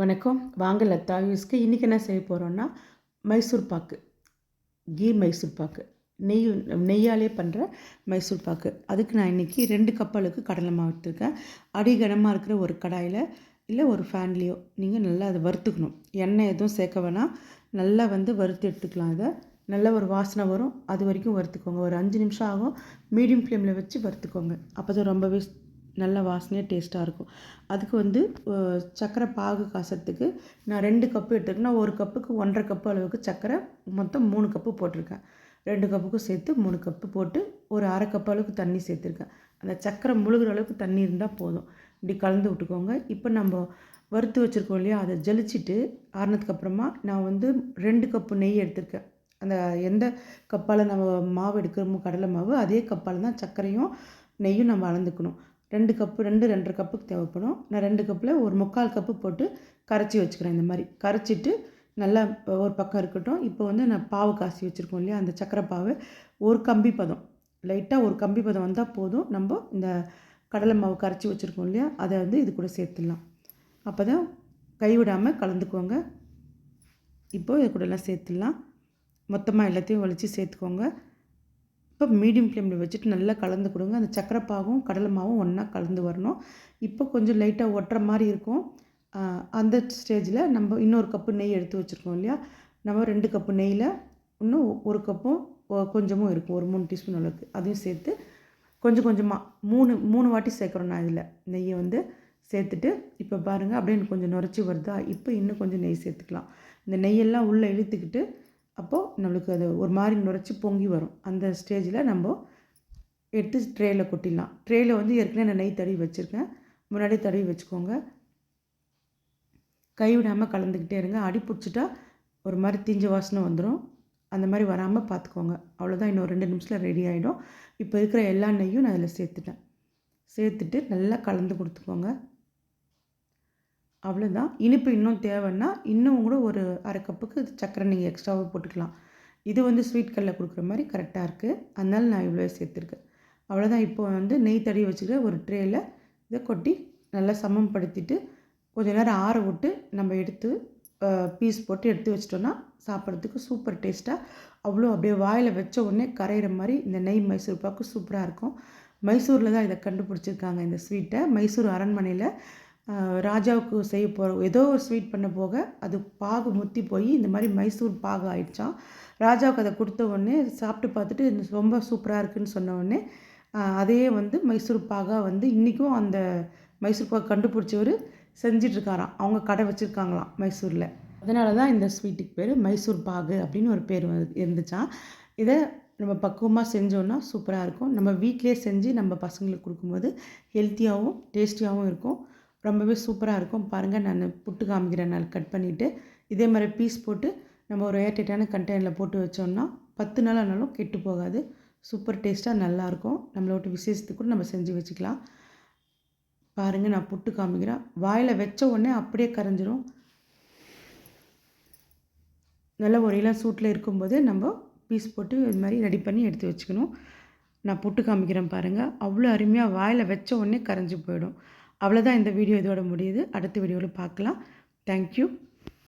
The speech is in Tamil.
வணக்கம். வாங்க லத்தா யூஸ்க்கு இன்றைக்கி என்ன செய்ய போகிறோன்னா மைசூர் பாக்கு. கீ மைசூர் பாக்கு. நெய் நெய்யாலே பண்ணுற மைசூர் பாக்கு. அதுக்கு நான் இன்றைக்கி ரெண்டு கப் அளவுக்கு கடலை மாவு எடுத்துருக்கேன். அடிகனமாக இருக்கிற ஒரு கடாயில் இல்லை ஒரு ஃபேன்லேயோ நீங்கள் நல்லா அதை வறுத்துக்கணும். எண்ணெய் எதுவும் சேர்க்க வேணாம். நல்லா வந்து வறுத்து எடுத்துக்கலாம் இதை. நல்ல ஒரு வாசனை வரும். அது வரைக்கும் வறுத்துக்கோங்க. ஒரு அஞ்சு நிமிஷம் ஆகும். மீடியம் ஃப்ளேமில் வச்சு வறுத்துக்கோங்க. அப்போ தான் ரொம்பவே நல்ல வாசனையாக டேஸ்ட்டாக இருக்கும். அதுக்கு வந்து சர்க்கரை பாகு காசத்துக்கு நான் ரெண்டு கப்பு எடுத்துருக்கேன். ஒரு கப்புக்கு ஒன்றரை கப்பு அளவுக்கு சர்க்கரை மொத்தம் மூணு கப்பு போட்டிருக்கேன். ரெண்டு கப்புக்கும் சேர்த்து மூணு கப்பு போட்டு ஒரு அரை கப்பு அளவுக்கு தண்ணி சேர்த்துருக்கேன். அந்த சர்க்கரை முழுகிற அளவுக்கு தண்ணி இருந்தால் போதும். இப்படி கலந்து விட்டுக்கோங்க. இப்போ நம்ம வறுத்து வச்சுருக்கோம் இல்லையா? அதை ஜலிச்சுட்டு ஆறுனதுக்கு அப்புறமா நான் வந்து ரெண்டு கப்பு நெய் எடுத்திருக்கேன். அந்த எந்த கப்பால் நம்ம மாவு எடுக்கிறோமோ கடலை மாவு அதே கப்பால் தான் சர்க்கரையும் நெய்யும் நம்ம அளந்துக்கணும். ரெண்டு கப்பு ரெண்டு ரெண்டரை கப்புக்கு தேவைப்படும். நான் ரெண்டு கப்பில் ஒரு முக்கால் கப்பு போட்டு கரைச்சி வச்சுக்கிறேன் இந்த மாதிரி. கரைச்சிட்டு நல்லா ஒரு பக்கம் இருக்கட்டும். இப்போ வந்து நான் பாவு காசி வச்சுருக்கோம் இல்லையா? அந்த சக்கரை பாவு. ஒரு கம்பி பதம். லைட்டாக ஒரு கம்பி பதம் வந்தால் போதும். நம்ம இந்த கடலை மாவு கரைச்சி வச்சுருக்கோம் இல்லையா? அதை வந்து இது கூட சேர்த்துடலாம். அப்போ தான் கைவிடாமல் கலந்துக்கோங்க. இப்போது இது கூடலாம் சேர்த்துடலாம். மொத்தமாக எல்லாத்தையும் வலித்து சேர்த்துக்கோங்க. இப்போ மீடியம் ஃப்ளேமில் வச்சுட்டு நல்லா கலந்து கொடுங்க. அந்த சக்கரைப்பாகவும் பாகும் கடலை மாவும் ஒன்றா கலந்து வரணும். இப்போ கொஞ்சம் லைட்டாக ஒட்டுற மாதிரி இருக்கும். அந்த ஸ்டேஜில் நம்ம இன்னொரு கப்பு நெய் எடுத்து வச்சுருக்கோம் இல்லையா? நம்ம ரெண்டு கப்பு நெய்யில் இன்னும் ஒரு கப்பும் கொஞ்சமும் இருக்கும். ஒரு மூணு டீஸ்பூன் அளவுக்கு. அதையும் சேர்த்து கொஞ்சம் கொஞ்சமாக மூணு மூணு வாட்டி சேர்க்குறோம் நான் இதில். நெய்யை வந்து சேர்த்துட்டு இப்போ பாருங்கள் அப்படியே கொஞ்சம் நுரைச்சி வருதா? இப்போ இன்னும் கொஞ்சம் நெய் சேர்த்துக்கலாம். இந்த நெய்யெல்லாம் உள்ளே இழுத்துக்கிட்டு அப்போது நம்மளுக்கு அது ஒரு மாதிரி நுரைச்சி பொங்கி வரும். அந்த ஸ்டேஜில் நம்ம எடுத்து ட்ரேயில் கொட்டிடலாம். ட்ரேயில் வந்து ஏற்கனவே நான் நெய் தடவி வச்சுருக்கேன். முன்னாடி தடவி வச்சுக்கோங்க. கைவிடாமல் கலந்துக்கிட்டே இருங்க. அடி பிடிச்சிட்டா ஒரு மாதிரி திஞ்ச வாசனை வந்துடும் அந்த மாதிரி வராமல் பார்த்துக்கோங்க. அவ்வளோதான் இன்னும் ரெண்டு நிமிஷத்தில் ரெடி ஆகிடும் இப்போ இருக்கிற எல்லா நெய்யும் நான் அதில் சேர்த்துட்டேன். சேர்த்துட்டு நல்லா கலந்து கொடுத்துக்கோங்க. அவ்வளோதான் இனிப்பு இன்னும் தேவைன்னா இன்னும் கூட ஒரு அரை கப்புக்கு சர்க்கரை நீங்கள் எக்ஸ்ட்ராவாக போட்டுக்கலாம். இது வந்து ஸ்வீட் கல்லில் கொடுக்குற மாதிரி கரெக்டாக இருக்குது அதனால் நான் இவ்வளோ சேர்த்துருக்கேன். அவ்வளோதான் இப்போ வந்து நெய் தடவி வச்சுக்கிற ஒரு ட்ரேயில் இதை கொட்டி நல்லா சமம்படுத்திட்டு கொஞ்சம் நேரம் ஆற விட்டு நம்ம எடுத்து பீஸ் போட்டு எடுத்து வச்சிட்டோன்னா சாப்பிட்றதுக்கு சூப்பர் டேஸ்ட்டாக அவ்வளோ அப்படியே வாயில் வச்ச உடனே கரையிற மாதிரி இந்த நெய் மைசூர் பாக்கு சூப்பராக இருக்கும். மைசூரில் தான் இதை கண்டுபிடிச்சிருக்காங்க இந்த ஸ்வீட்டை மைசூர் அரண்மனையில் ராஜாவுக்கு செய்ய போகிற ஏதோ ஒரு ஸ்வீட் பண்ண போக அது பாகு முத்தி போய் இந்த மாதிரி மைசூர் பாகு ஆயிடுச்சான் ராஜாவுக்கு அதை கொடுத்த உடனே சாப்பிட்டு பார்த்துட்டு ரொம்ப சூப்பராக இருக்குதுன்னு சொன்ன உடனே அதையே வந்து மைசூர் பாகாக வந்து இன்றைக்கும் அந்த மைசூர் பாகு கண்டுபிடிச்சவர் செஞ்சிட்ருக்காராம் அவங்க கடை வச்சுருக்காங்களாம் மைசூரில். அதனால தான் இந்த ஸ்வீட்டுக்கு பேர் மைசூர் பாகு அப்படின்னு ஒரு பேர் இருந்துச்சான் இதை நம்ம பக்குவமாக செஞ்சோன்னா சூப்பராக இருக்கும். நம்ம வீட்டிலே செஞ்சு நம்ம பசங்களுக்கு கொடுக்கும்போது ஹெல்த்தியாகவும் டேஸ்டியாகவும் இருக்கும். ரொம்பவே சூப்பராக இருக்கும். பாருங்கள் நான் புட்டு காமிக்கிறேன் நான் கட் பண்ணிவிட்டு இதே மாதிரி பீஸ் போட்டு நம்ம ஒரு ஏர்டைட்டான கண்டெய்னரில் போட்டு வச்சோம்னா பத்து நாள் ஆனாலும் கெட்டு போகாது. சூப்பர் டேஸ்ட்டாக நல்லாயிருக்கும் நம்மளோட விசேஷத்துக்கு கூட நம்ம செஞ்சு வச்சுக்கலாம். பாருங்கள் நான் புட்டு காமிக்கிறேன். வாயில் வச்ச உடனே அப்படியே கரைஞ்சிரும். நல்ல ஒரேலாம் சூட்டில் இருக்கும்போது நம்ம பீஸ் போட்டு இது மாதிரி ரெடி பண்ணி எடுத்து வச்சுக்கணும். நான் புட்டு காமிக்கிறேன் பாருங்கள் அவ்வளோ அருமையாக வாயில் வச்ச உடனே கரைஞ்சி போயிடும். அவ்வளோதான் இந்த வீடியோ இதோட முடியுது. அடுத்த வீடியோவில் பார்க்கலாம். தேங்க்யூ